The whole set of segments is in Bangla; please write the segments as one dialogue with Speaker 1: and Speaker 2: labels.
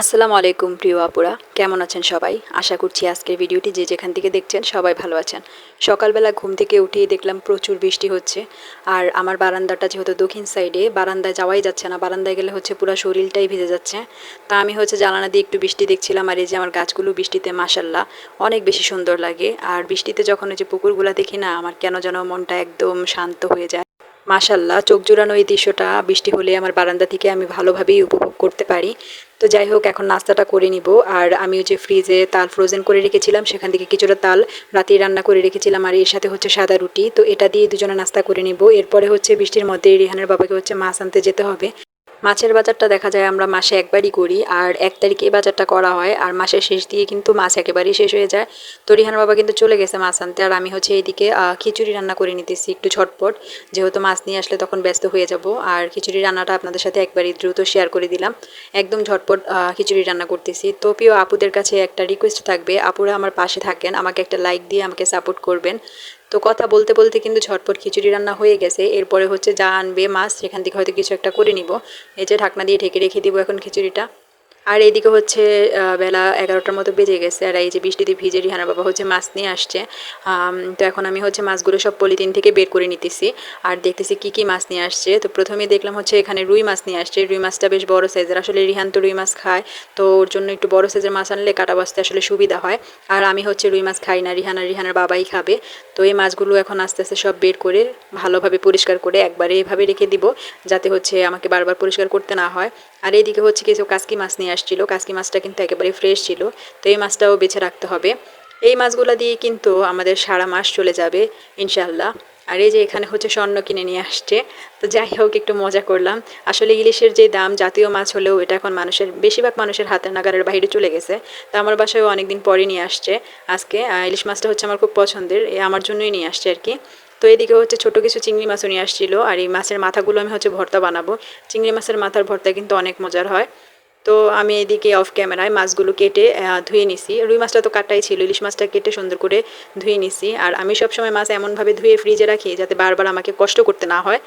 Speaker 1: আসসালামু আলাইকুম প্রিয় আপুরা, কেমন আছেন সবাই? আশা করছি আজকের ভিডিওটি যে যেখান থেকে দেখছেন সবাই ভালো আছেন। সকালবেলা ঘুম থেকে উঠেই দেখলাম প্রচুর বৃষ্টি হচ্ছে, আর আমার বারান্দাটা যেহেতু দক্ষিণ সাইডে, বারান্দায় যাওয়াই যাচ্ছে না, বারান্দায় গেলে হচ্ছে পুরো শরীরটাই ভিজে যাচ্ছে। তা আমি হচ্ছে জানালা দিয়ে একটু বৃষ্টি দেখছিলাম, আর এই যে আমার গাছগুলো বৃষ্টিতে মাসাল্লাহ অনেক বেশি সুন্দর লাগে, আর বৃষ্টিতে যখন ওই যে পুকুরগুলো দেখি না, আমার কেন যেন মনটা একদম শান্ত হয়ে যায়। মাশাল্লাহ চোখ জোড়ানো এই দৃশ্যটা বৃষ্টি হলে আমার বারান্দা থেকে আমি ভালোভাবেই উপভোগ করতে পারি। তো যাই হোক, এখন নাস্তাটা করে নিব। আর আমি যে ফ্রিজে তাল ফ্রোজেন করে রেখেছিলাম, সেখান থেকে কিছুটা তাল রাতে রান্না করে রেখেছিলাম। আর এর সাথে হচ্ছে সাদা রুটি। তো এটা দিয়ে দুজনে নাস্তা করে নিব। এরপরে হচ্ছে বৃষ্টির মধ্যে রিহানের বাবাকে হচ্ছে মাছ আনতে যেতে হবে। মাছের বাজারটা দেখা যায় আমরা মাসে একবারই করি, আর এক তারিখে এই বাজারটা করা হয়, আর মাসের শেষ দিয়ে কিন্তু মাছ একেবারেই শেষ হয়ে যায়। তো রিহান বাবা কিন্তু চলে গেছে মাছ আনতে, আর আমি হচ্ছে এইদিকে খিচুড়ি রান্না করে নিতেছি একটু ঝটপট। যেহেতু মাছ নিয়ে আসলে তখন ব্যস্ত হয়ে যাব, আর খিচুড়ি রান্নাটা আপনাদের সাথে একবারই দ্রুত শেয়ার করে দিলাম। একদম ঝটপট খিচুড়ি রান্না করতেছি। তো প্রিয় আপুদের কাছে একটা রিকোয়েস্ট থাকবে, আপুরা আমার পাশে থাকেন, আমাকে একটা লাইক দিয়ে আমাকে সাপোর্ট করবেন। তো কথা বলতে বলতে কিন্তু ঝটপট খিচুড়ি রান্না হয়ে গেছে। এরপরে হচ্ছে যা আনবে মাছ, সেখান থেকে হয়তো কিছু একটা করে নিব। এই যে ঢাকনা দিয়ে ঢেকে রেখে দিব এখন খিচুড়িটা। আর এইদিকে হচ্ছে বেলা এগারোটার মতো বেজে গেছে আর এই যে বৃষ্টিতে ভিজে রিহানা বাবা হচ্ছে মাছ নিয়ে আসছে। তো এখন আমি হচ্ছে মাছগুলো সব পলিথিন থেকে বের করে নিতেছি। আর দেখতেছি কি কি মাছ নিয়ে আসছে। তো প্রথমে দেখলাম হচ্ছে এখানে রুই মাছ নিয়ে আসছে। রুই মাছটা বেশ বড় সাইজের আসলে রিহান তো রুই মাছ খায়। তো ওর জন্য একটু বড় সাইজের মাছ আনলে কাটা বাঁচতে আসলে সুবিধা হয়। আর আমি হচ্ছে রুই মাছ খাই না। রিহানা, রিহানার বাবাই খাবে। তো এই মাছগুলো এখন আস্তে আস্তে সব বের করে ভালোভাবে পরিষ্কার করে একবারে এভাবে রেখে দিব, যাতে হচ্ছে আমাকে বারবার পরিষ্কার করতে না হয়। আর এইদিকে হচ্ছে কিছু কাসকি মাছ নিয়ে আসছিল, কাসকি মাছটা কিন্তু একেবারে ফ্রেশ ছিল। তো এই মাছটাও বেছে রাখতে হবে। এই মাছগুলো দিয়ে কিন্তু আমাদের সারা মাস চলে যাবে ইনশাল্লাহ আর এই যে এখানে হচ্ছে স্বর্ণ কিনে নিয়ে আসছে। তো যাই হোক, একটু মজা করলাম। আসলে ইলিশের যে দাম জাতীয় মাছ হলেও এটা এখন মানুষের, বেশিরভাগ মানুষের হাতের নাগারের বাইরে চলে গেছে। তো আমার বাসায় অনেকদিন পরে নিয়ে আসছে আজকে। ইলিশ মাছটা হচ্ছে আমার খুব পছন্দের, এ আমার জন্যই নিয়ে আসছে আর কি। তো এদিকে হচ্ছে ছোটো কিছু চিংড়ি মাছও নিয়ে আসছিল। আর এই মাছের মাথাগুলো আমি হচ্ছে ভর্তা বানাবো। চিংড়ি মাছের মাথার ভর্তা কিন্তু অনেক মজার হয়। তো আমি এদিকে অফ ক্যামেরায় মাছগুলো কেটে ধুয়ে নিছি। রুই মাছটা তো কাটাই ছিল, ইলিশ মাছটা কেটে সুন্দর করে ধুয়ে নিছি। আর আমি সবসময় মাছ এমনভাবে ধুয়ে ফ্রিজে রাখি যাতে বারবার আমাকে কষ্ট করতে না হয়।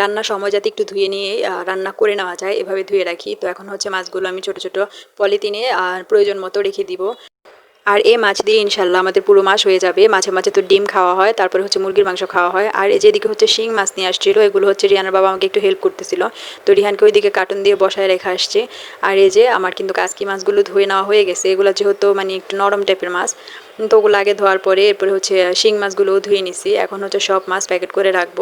Speaker 1: রান্নার সময় যাতে একটু ধুয়ে নিয়ে রান্না করে নেওয়া যায়, এভাবে ধুয়ে রাখি। তো এখন হচ্ছে মাছগুলো আমি ছোট ছোট পলিথিনে প্রয়োজন মতো রেখে দিব। আর এই মাছ দিয়ে ইনশাল্লাহ আমাদের পুরো মাস হয়ে যাবে। মাঝে মাঝে তো ডিম খাওয়া হয়, তারপরে হচ্ছে মুরগির মাংস খাওয়া হয়। আর এই যেদিকে হচ্ছে শিং মাছ নিয়ে আসছিল, এগুলো হচ্ছে রিহানের বাবা আমাকে একটু হেল্প করতেছিল। তো রিহানকে ওইদিকে কার্টুন দিয়ে বসায় রেখা আসছে। আর এই যে আমার কিন্তু কাজকি মাছগুলো ধুয়ে নেওয়া হয়ে গেছে। এগুলো যেহেতু মানে একটু নরম টাইপের মাছ, তো ওগুলো আগে ধোয়ার পরে এরপরে হচ্ছে শিং মাছগুলোও ধুয়ে নিছি। এখন হচ্ছে সব মাছ প্যাকেট করে রাখব।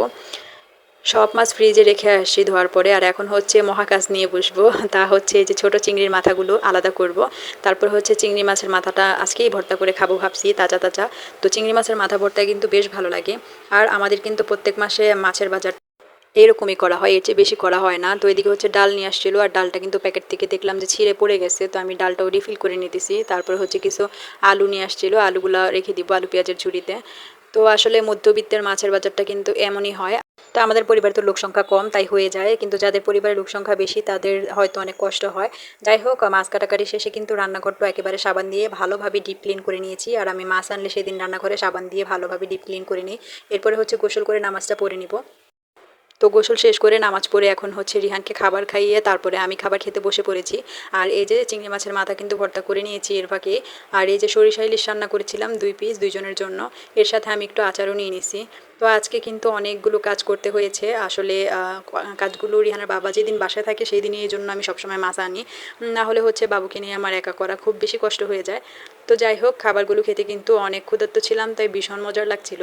Speaker 1: সব মাছ ফ্রিজে রেখে আসছি ধোয়ার পরে। আর এখন হচ্ছে মহাকাশ নিয়ে বসবো। তা হচ্ছে এই যে ছোটো চিংড়ির মাথাগুলো আলাদা করব। তারপর হচ্ছে চিংড়ি মাছের মাথাটা আজকেই ভর্তা করে খাব ভাবছি, তাজা তাজা। তো চিংড়ি মাছের মাথা ভর্তা কিন্তু বেশ ভালো লাগে। আর আমাদের কিন্তু প্রত্যেক মাসে মাছের বাজার এরকমই করা হয়, এর চেয়ে বেশি করা হয় না। তো এদিকে হচ্ছে ডাল নিয়ে আসছিল, আর ডালটা কিন্তু প্যাকেট থেকে দেখলাম যে ছিঁড়ে পড়ে গেছে। তো আমি ডালটাও রিফিল করে নিতেছি। তারপরে হচ্ছে কিছু আলু নিয়ে আসছিল, আলুগুলো রেখে দিব আলু পেঁয়াজের ঝুড়িতে। তো আসলে মধ্যবিত্তের মাছের বাজারটা কিন্তু এমনই হয়। তো আমাদের পরিবারে তো লোক সংখ্যা কম, তাই হয়ে যায়। কিন্তু যাদের পরিবারে লোক সংখ্যা বেশি, তাদের হয়তো অনেক কষ্ট হয়। যাই হোক, মাছ কাটাকাটি শেষে কিন্তু রান্নাঘরটা একেবারে সাবান দিয়ে ভালোভাবে ডিপ ক্লিন করে নিয়েছি। আর আমি মাছ আনলে সেদিন রান্নাঘরে সাবান দিয়ে ভালোভাবে ডিপ ক্লিন করে নিই। এরপরে হচ্ছে গোসল করে নামাজটা পরে নিব। তো গোসল শেষ করে নামাজ পড়ে এখন হচ্ছে রিহানকে খাবার খাইয়ে তারপরে আমি খাবার খেতে বসে পড়েছি। আর এই যে চিংড়ি মাছের মাথা কিন্তু ভর্তা করে নিয়েছি এর ফাঁকে আর এই যে সরিষা ইলিশ রান্না করেছিলাম দুই পিস দুইজনের জন্য। এর সাথে আমি একটু আচারও নিয়ে নিছি। তো আজকে কিন্তু অনেকগুলো কাজ করতে হয়েছে। আসলে কাজগুলো রিহানার বাবা যেদিন বাসায় থাকে সেই দিনই এই জন্য আমি সবসময় মাছ আনি। না হলে হচ্ছে বাবুকে নিয়ে আমার একা করা খুব বেশি কষ্ট হয়ে যায়। তো যাই হোক, খাবারগুলো খেতে কিন্তু অনেক ক্ষুধার্ত ছিলাম, তাই ভীষণ মজার লাগছিল।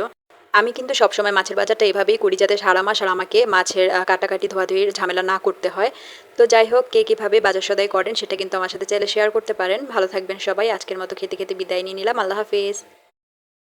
Speaker 1: আমি কিন্তু সবসময় মাছের বাজারটা এভাবেই করি যাতে সারা মাস আর আমাকে মাছের কাটাকাটি, ধোয়াধুয়ির ঝামেলা না করতে হয়। তো যাই হোক, কে কীভাবে বাজার সদাই করেন সেটা কিন্তু আমার সাথে চাইলে শেয়ার করতে পারেন। ভালো থাকবেন সবাই। আজকের মতো খেতে খেতে বিদায় নিয়ে নিলাম। আল্লাহ হাফিজ।